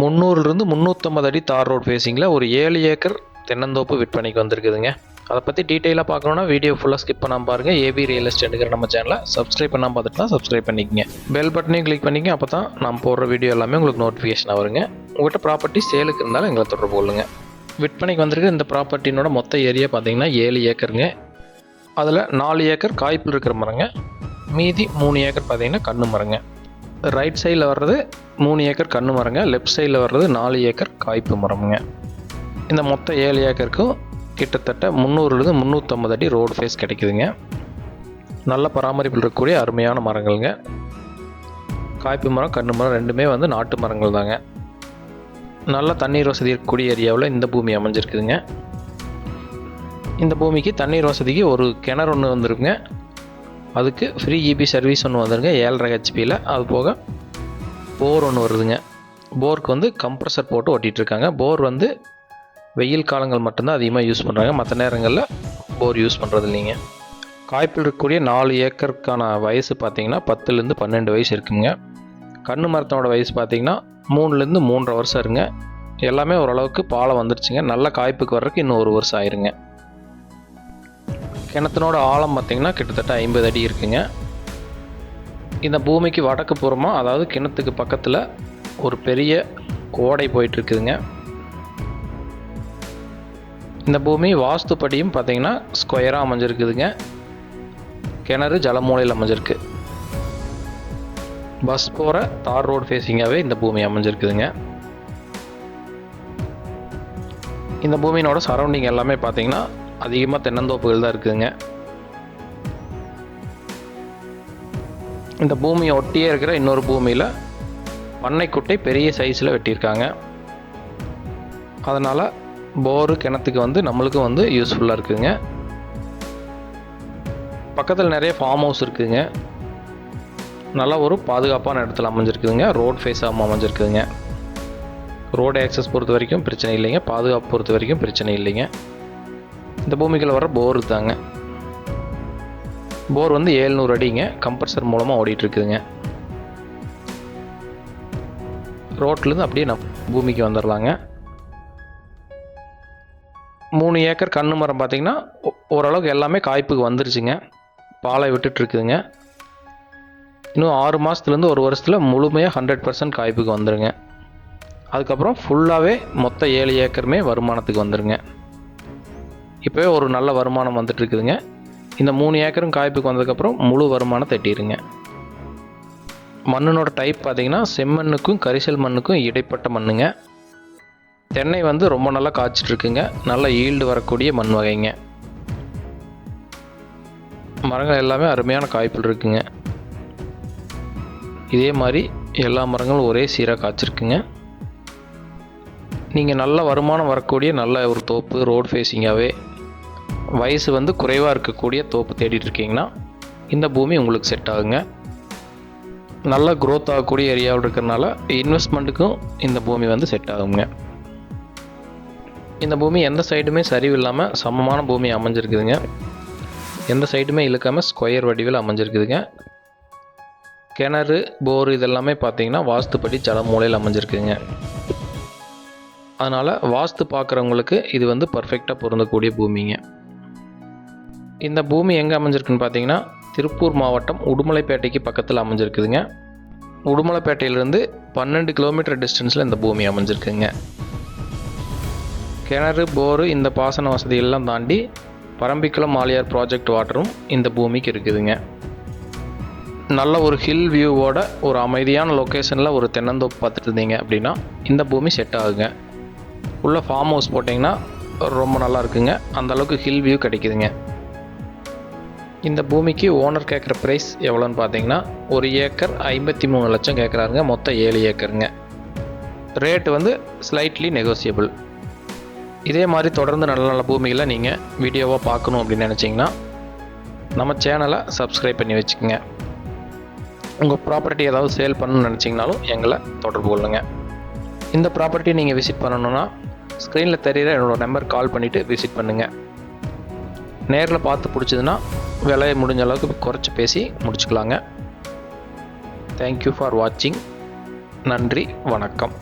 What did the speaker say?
முந்நூறுலேருந்து முந்நூற்றம்பது அடி தார் ரோட் ஃபேஸிங்கில் ஒரு ஏழு ஏக்கர் தென்னந்தோப்பு விற்பனைக்கு வந்திருக்குதுங்க. அதை பற்றி டீட்டெயிலாக பார்க்கணுன்னா வீடியோ ஃபுல்லாக ஸ்கிப் பண்ணாமல் பாருங்கள் ஏபி ரியல் எஸ்டேட்டுங்கிற நம்ம சேனலை சப்ஸ்கிரைப் பண்ணாமல் பார்த்துட்டுனா சப்ஸ்கிரைப் பண்ணிக்கங்க. பெல் பட்டனையும் கிளிக் பண்ணிங்க அப்போ தான் நான் போடுற வீடியோ எல்லாமே உங்களுக்கு நோட்டிஃபிகேஷன் வருங்க. உங்கள்கிட்ட ப்ராப்பர்ட்டி சேலுக்கு இருந்தாலும் எங்களை தொடர்பு கொள்ளுங்க. விற்பனைக்கு வந்திருக்க இந்த ப்ராப்பர்ட்டினோட மொத்த ஏரியா பார்த்தீங்கன்னா ஏழு ஏக்கருங்க. அதில் நாலு ஏக்கர் காய்ப்பில் இருக்கிற மரங்க. மீதி மூணு ஏக்கர் பார்த்தீங்கன்னா கண்ணு மரங்க. ரைட் சைடில் வர்றது மூணு ஏக்கர் கண்ணு மரங்க லெஃப்ட் சைடில் வர்றது நாலு ஏக்கர் காய்ப்பு மரமுங்க. இந்த மொத்த ஏழு ஏக்கருக்கும் கிட்டத்தட்ட முந்நூறுலேருந்து முந்நூற்றம்பது அடி ரோடு ஃபேஸ் கிடைக்குதுங்க. நல்ல பராமரிப்பில் இருக்கக்கூடிய அருமையான மரங்கள்ங்க. காய்ப்பு மரம் கண்ணு மரம் ரெண்டுமே வந்து நாட்டு மரங்கள் தாங்க. நல்ல தண்ணீர் வசதி இருக்கக்கூடிய ஏரியாவில் இந்த பூமி அமைஞ்சிருக்குதுங்க. இந்த பூமிக்கு தண்ணீர் வசதிக்கு ஒரு கிணறு ஒன்று வந்துருக்குங்க. அதுக்கு ஃப்ரீ ஜிபி சர்வீஸ் ஒன்று வந்துருங்க ஏழரை ஹெச்பியில் அது போக போர் ஒன்று வருதுங்க. போருக்கு வந்து கம்ப்ரஸர் போட்டு ஓட்டிகிட்ருக்காங்க போர் வந்து வெயில் காலங்கள் மட்டும்தான் அதிகமாக யூஸ் பண்ணுறாங்க மற்ற நேரங்களில் போர் யூஸ் பண்ணுறது இல்லைங்க காய்ப்பில் இருக்கக்கூடிய நாலு ஏக்கருக்கான வயசு பார்த்திங்கன்னா பத்துலேருந்து பன்னெண்டு வயசு இருக்குங்க. கண்ணு மரத்தோட வயசு பார்த்தீங்கன்னா மூணுலேருந்து மூன்றரை வருஷம் இருங்க எல்லாமே ஓரளவுக்கு பாலை வந்துருச்சுங்க. நல்ல காய்ப்புக்கு வர்றதுக்கு இன்னும் ஒரு வருஷம் ஆயிருங்க. கிணத்தினோட ஆழம் பார்த்தீங்கன்னா கிட்டத்தட்ட ஐம்பது அடி இருக்குங்க. இந்த பூமிக்கு வடக்கு புறமாக அதாவது கிணத்துக்கு பக்கத்தில் ஒரு பெரிய ஓடை போயிட்டுருக்குதுங்க. இந்த பூமி வாஸ்துப்படியும் பார்த்தீங்கன்னா ஸ்கொயராக அமைஞ்சிருக்குதுங்க. கிணறு ஜலமூலையில் அமைஞ்சிருக்கு. பஸ் போகிற தார் ரோடு ஃபேஸிங்காகவே இந்த பூமி அமைஞ்சிருக்குதுங்க. இந்த பூமியினோட சரௌண்டிங் எல்லாமே பார்த்தீங்கன்னா அதிகமாக தென்னந்தோப்புகள் தான் இருக்குதுங்க. இந்த பூமியை ஒட்டியே இருக்கிற இன்னொரு பூமியில் பண்ணைக்குட்டை பெரிய சைஸில் வெட்டியிருக்காங்க. அதனால் போரு கிணத்துக்கு வந்து நம்மளுக்கும் வந்து யூஸ்ஃபுல்லாக இருக்குதுங்க. பக்கத்தில் நிறைய ஃபார்ம் ஹவுஸ் இருக்குதுங்க. நல்ல ஒரு பாதுகாப்பான இடத்துல அமைஞ்சிருக்குதுங்க. ரோட் ஃபேஸாக அமைஞ்சிருக்குதுங்க. ரோடு ஆக்சஸ் பொறுத்த வரைக்கும் பிரச்சனை இல்லைங்க. பாதுகாப்பு பொறுத்த வரைக்கும் பிரச்சனை இல்லைங்க. இந்த பூமிக்குள்ளே வர போர் தாங்க. போர் வந்து ஏழ்நூறு அடிங்க. கம்ப்ரஸர் மூலமாக ஓடிட்டுருக்குதுங்க. ரோட்லேருந்து அப்படியே நான் பூமிக்கு வந்துடலாங்க மூணு ஏக்கர் கண்ணு மரம் பார்த்திங்கன்னா ஓரளவுக்கு எல்லாமே காய்ப்புக்கு வந்துருச்சுங்க. பாலை விட்டுட்ருக்குதுங்க இன்னும் ஆறு மாதத்துலேருந்து ஒரு வருஷத்தில் முழுமையாக ஹண்ட்ரட் பர்சன்ட் காய்ப்புக்கு வந்துடுங்க அதுக்கப்புறம் ஃபுல்லாகவே மொத்த ஏழு ஏக்கருமே வருமானத்துக்கு வந்துடுங்க இப்போவே ஒரு நல்ல வருமானம் வந்துட்டு இருக்குதுங்க இந்த மூணு ஏக்கரும் காய்ப்புக்கு வந்ததுக்கப்புறம் முழு வருமானம் தட்டிடுங்க மண்ணினோட டைப் பார்த்தீங்கன்னா செம்மண்ணுக்கும் கரிசல் மண்ணுக்கும் இடைப்பட்ட மண்ணுங்க. தென்னை வந்து ரொம்ப நல்லா காய்ச்சிட்டு இருக்குங்க நல்ல ஈல்டு வரக்கூடிய மண் வகைங்க. மரங்கள் எல்லாமே அருமையான காய்ப்பில் இருக்குங்க. இதே மாதிரி எல்லா மரங்களும் ஒரே சீராக காய்ச்சிருக்குங்க. நீங்கள் நல்ல வருமானம் வரக்கூடிய நல்ல ஒரு தோப்பு ரோடு ஃபேஸிங்காகவே வயசு வந்து குறைவாக இருக்கக்கூடிய தோப்பு தேடிட்டு இருக்கீங்கன்னா இந்த பூமி உங்களுக்கு செட் ஆகுங்க. நல்லா க்ரோத் ஆகக்கூடிய ஏரியாவில் இருக்கிறனால இன்வெஸ்ட்மெண்ட்டுக்கும் இந்த பூமி வந்து செட் ஆகுங்க. இந்த பூமி எந்த சைடுமே சரிவு இல்லாமல் சமமான பூமி அமைஞ்சிருக்குதுங்க. எந்த சைடுமே இழுக்காமல் ஸ்கொயர் வடிவில் அமைஞ்சிருக்குதுங்க. கிணறு போர் இதெல்லாமே பார்த்தீங்கன்னா வாஸ்துப்படி ஜல மூலையில் அமைஞ்சிருக்குங்க. அதனால் வாஸ்து பார்க்குறவங்களுக்கு இது வந்து பர்ஃபெக்டாக பொருந்தக்கூடிய பூமிங்க. இந்த பூமி எங்கே அமைஞ்சிருக்குன்னு பார்த்தீங்கன்னா திருப்பூர் மாவட்டம் உடுமலைப்பேட்டைக்கு பக்கத்தில் அமைஞ்சிருக்குதுங்க. உடுமலைப்பேட்டையிலேருந்து பன்னெண்டு கிலோமீட்டர் டிஸ்டன்ஸில் இந்த பூமி அமைஞ்சிருக்குங்க. கிணறு போரு இந்த பாசன வசதியெல்லாம் தாண்டி பரம்பிக்குளம் ஆலியார் ப்ராஜெக்ட் வாட்டரும் இந்த பூமிக்கு இருக்குதுங்க. நல்ல ஒரு ஹில் வியூவோட ஒரு அமைதியான லொக்கேஷனில் ஒரு தென்னந்தோப்பு பார்த்துட்டு இருந்தீங்க அப்படின்னா இந்த பூமி செட் ஆகுங்க. உள்ளே ஃபார்ம் ஹவுஸ் போட்டிங்கன்னா ரொம்ப நல்லா இருக்குங்க. அந்த அளவுக்கு ஹில் வியூ கிடைக்குதுங்க. இந்த பூமிக்கு ஓனர் கேட்குற ப்ரைஸ் எவ்வளோன்னு பார்த்தீங்கன்னா ஒரு ஏக்கர் ஐம்பத்தி மூணு லட்சம் கேட்குறாருங்க மொத்தம் ஏழு ஏக்கருங்க. ரேட்டு வந்து ஸ்லைட்லி நெகோசியபிள் இதே மாதிரி தொடர்ந்து நல்ல நல்ல பூமிகளை நீங்கள் வீடியோவாக பார்க்கணும் அப்படின்னு நினச்சிங்கன்னா நம்ம சேனலை சப்ஸ்கிரைப் பண்ணி வச்சுக்கோங்க. உங்கள் ப்ராப்பர்ட்டி ஏதாவது சேல் பண்ணணும்னு நினச்சிங்கனாலும் எங்களை தொடர்பு கொள்ளுங்கள் இந்த ப்ராப்பர்ட்டி நீங்கள் விசிட் பண்ணணுன்னா ஸ்க்ரீனில் தெரியிற என்னோடய நம்பர் கால் பண்ணிவிட்டு விசிட் பண்ணுங்கள் நேரில் பார்த்து பிடிச்சதுன்னா விலையை முடிஞ்ச அளவுக்கு குறைச்சி பேசி முடிச்சுக்கலாங்க. தேங்க்யூ ஃபார் வாட்சிங் நன்றி வணக்கம்.